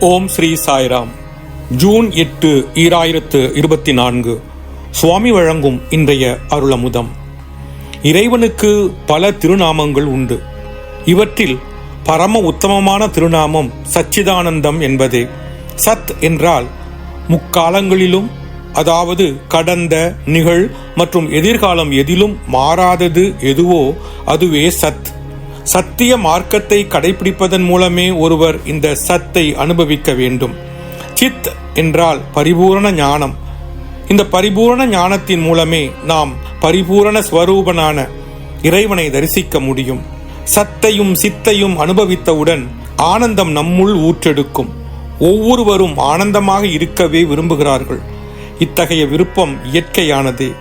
ஓம் Sri Sairam. June எட்டு ஈராயிரத்து இருபத்தி நான்கு. சுவாமி வழங்கும் இன்றைய அருளமுதம். இறைவனுக்கு பல திருநாமங்கள் உண்டு. இவற்றில் பரம உத்தமமான திருநாமம் சச்சிதானந்தம் என்பதே. சத் என்றால் முக்காலங்களிலும் அதாவது கடந்த நிகழ் மற்றும் எதிர்காலம் எதிலும் மாறாதது எதுவோ அதுவே சத். சத்திய மார்க்கத்தை கடைபிடிப்பதன் மூலமே ஒருவர் இந்த சத்தை அனுபவிக்க வேண்டும். சித் என்றால் பரிபூரண ஞானம். இந்த பரிபூரண ஞானத்தின் மூலமே நாம் பரிபூரண ஸ்வரூபனான இறைவனை தரிசிக்க முடியும். சத்தையும் சித்தையும் அனுபவித்தவுடன் ஆனந்தம் நம்முள் ஊற்றெடுக்கும். ஒவ்வொருவரும் ஆனந்தமாக இருக்கவே விரும்புகிறார்கள். இத்தகைய விருப்பம் இயற்கையானது.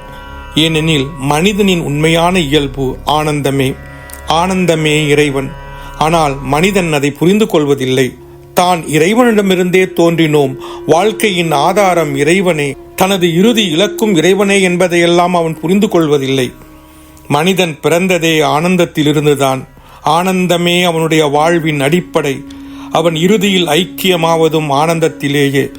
ஏனெனில் மனிதனின் உண்மையான இயல்பு ஆனந்தமே. ஆனந்தமே இறைவன். ஆனால் மனிதன் அதை புரிந்து கொள்வதில்லை. தான் இறைவனிடமிருந்தே தோன்றினோம். வாழ்க்கையின் ஆதாரம் இறைவனே. தனது இறுதி இலக்கும் இறைவனே என்பதையெல்லாம் அவன் புரிந்து கொள்வதில்லை. மனிதன் பிறந்ததே ஆனந்தத்திலிருந்துதான். ஆனந்தமே அவனுடைய வாழ்வின் அடிப்படை. அவன் இறுதியில் ஐக்கியமாவதும் ஆனந்தத்திலேயே.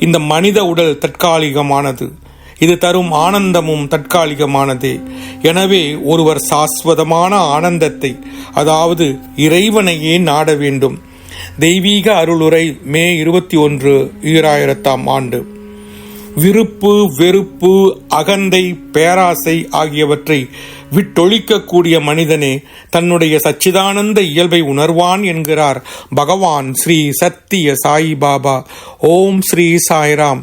இந்த மனித உடல் தற்காலிகமானது. இது தரும் ஆனந்தமும் தற்காலிகமானதே. எனவே ஒருவர் சாஸ்வதமான ஆனந்தத்தை அதாவது இறைவனையே நாட வேண்டும். தெய்வீக அருளுரை மே இருபத்தி ஒன்று ஈராயிரத்தாம் ஆண்டு. விருப்பு வெறுப்பு அகந்தை பேராசை ஆகியவற்றை விட்டொழிக்கக்கூடிய மனிதனே தன்னுடைய சச்சிதானந்த இயல்பை உணர்வான் என்கிறார் பகவான் ஸ்ரீ சத்திய சாய் பாபா ஓம் ஸ்ரீ சாய்ராம்.